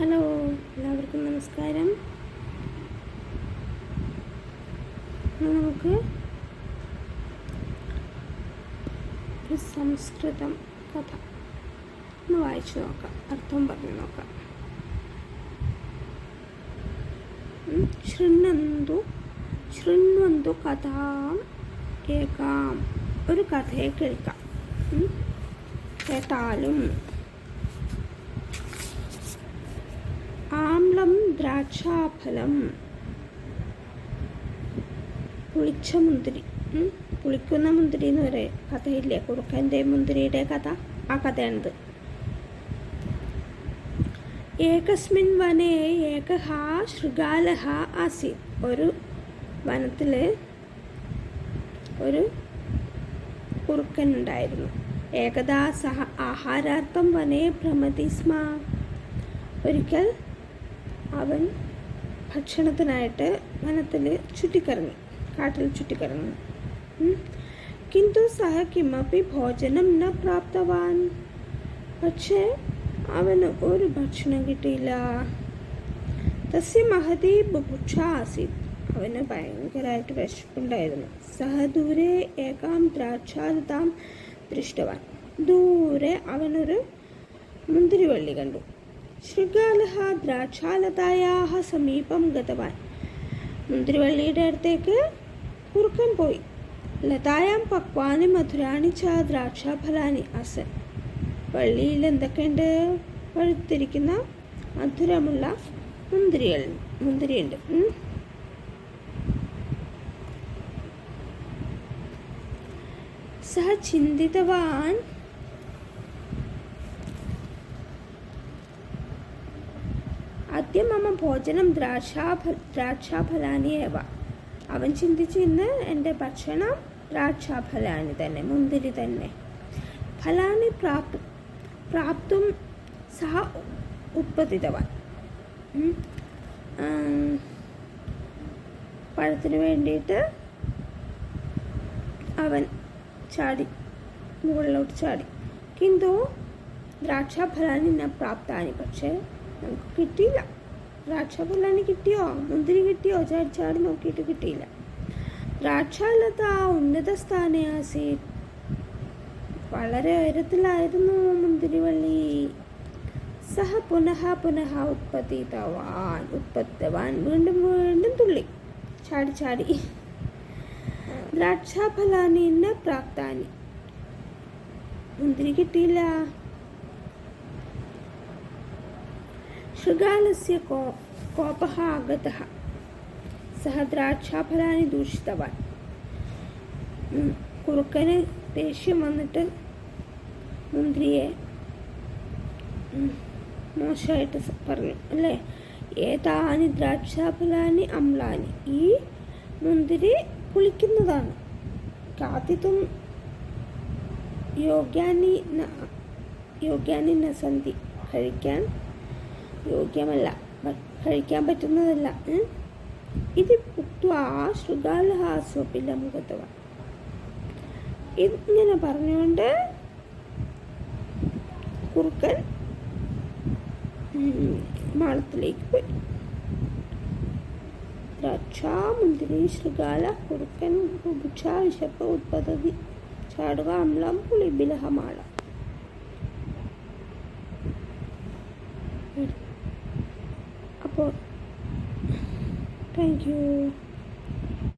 Hello എല്ലാവർക്കും നമസ്കാരം. നമുക്ക് ഒരു സംസ്കൃതം കഥ ഒന്ന് വായിച്ചു നോക്കാം. അർത്ഥം പറഞ്ഞു നോക്കാം. ശൃണ്ണന്തു ശൃണ്വന്തു കഥാം കേൾക്കാം. ഒരു കഥയെ കേൾക്കാം. കേട്ടാലും ആംലം ദ്രാക്ഷാഫലം. പുളിച്ച മുന്തിരി. പുളിക്കുന്ന മുന്തിരി എന്ന് പറയും കഥയില്ലേ? കുറുക്കന്റെ മുന്തിരിയുടെ കഥ. ആ കഥയാണിത്. ഏകസ്മിൻ വനേ ഏകഹ ശൃഗാലഹ ആസി. ഒരു വനത്തിൽ ഒരു കുറുക്കൻ ഉണ്ടായിരുന്നു ഏകദാ സഹ ആഹാരാർത്ഥം വനേ ഭ്രമതി സ്മ. ഒരിക്കൽ അവൻ ഭക്ഷണത്തിനായിട്ട് വനത്തിൽ ചുറ്റിക്കറങ്ങി കാട്ടിൽ ചുറ്റിക്കറങ്ങി. കിന്തു സഹ കിമപ്പി ഭോജനം ന പ്രാപ്തവാൻ. പക്ഷേ അവന് ഒരു ഭക്ഷണം കിട്ടിയില്ല. തസ്യ മഹതി ബുഭുക്ഷ ആസീത്. അവന് ഭയങ്കരമായിട്ട് വിശപ്പുണ്ടായിരുന്നു. സഹ ദൂരെ ഏകാം ദ്രാക്ഷാലതാം ദൃഷ്ടവാൻ. ദൂരെ അവനൊരു മുന്തിരിവള്ളി കണ്ടു. ശൃഗാലഹ ദ്രാക്ഷാലതായാഹ സമീപം ഗതവാൻ. മുന്തിരിവള്ളിയുടെ അടുത്തേക്ക് കുറുക്കൻ പോയി. ലതായാം പക്വാനി മധുരാണി ച ദ്രാക്ഷാഫലാനി അസൻ. വള്ളിയിൽ എന്തൊക്കെയുണ്ട്? പഴുത്തിരിക്കുന്ന മധുരമുള്ള മുന്തിരികൾ മുന്തിരിയുണ്ട്. സഹ ചിന്തിതവാൻ ആദ്യം മമ ഭോജനം ദ്രാക്ഷാഫ ദ്രാക്ഷാഫലാനി ഏവ. അവൻ ചിന്തിച്ചു ഇന്ന് എന്റെ ഭക്ഷണം ദ്രാക്ഷാഫലാനി തന്നെ മുന്തിരി തന്നെ. ഫലാനി പ്രാപ് പ്രാപ്തും സഹ ഉത്പതിതവാൻ പഴത്തിന് വേണ്ടിയിട്ട് അവൻ ചാടി മുകളിലോട്ട് ചാടി. കിന്തു ദ്രാക്ഷാഫലാനി പ്രാപ്താനി പക്ഷേ നമുക്ക് കിട്ടിയില്ല. ദ്രാക്ഷാഫലാനി കിട്ടിയോ? മുന്തിരി കിട്ടിയോ? ചാടി ചാടി നോക്കിയിട്ട് കിട്ടിയില്ല. ദ്രാക്ഷാലത ഉന്നത സ്ഥാനയാസി വളരെ ഉയരത്തിലായിരുന്നു മുന്തിരിവള്ളി. സഹ പുനഃ പുനഃ ഉത്പത്തിതവാൻ ഉത്പത്തവാൻ വീണ്ടും വീണ്ടും തുള്ളി. ചാടി ചാടി. ദ്രാക്ഷാഫലാനി പ്രാപ്താനി. മുന്തിരി കിട്ടിയില്ല. കോ കോപः ആഗതः സഹ ദ്രാക്ഷാഫലാനി ദൂഷിതവാൻ. ഉം, കുറുക്കന് ദേഷ്യം വന്നിട്ട് മുന്തിരിയെ മോശമായിട്ട് പറഞ്ഞു. അല്ലേ? ഏതാനി ദ്രാക്ഷാഫലാനി അമ്ലാനി. ഈ മുന്തിരി പുളിക്കുന്നതാണ്. കാത്തിത്തും യോഗ്യാനി യോഗ്യാനി നസന്തി കഴിക്കാൻ യോഗ്യമല്ല. കഴിക്കാൻ പറ്റുന്നതല്ല. ഇത് ഉക്വാ ശൃഗാലഹ സ്വപില മുഖത്തവ. ഇതിങ്ങനെ പറഞ്ഞുകൊണ്ട് കുറുക്കൻ മാളത്തിലേക്ക് പോയി. ദ്രാക്ഷാ മുന്തിരി ശൃഗാല കുറുക്കൻ വിശപ്പ് ഉത്പതതി ചാടുക അമ്ലം പുളിബിലഹമാള thank you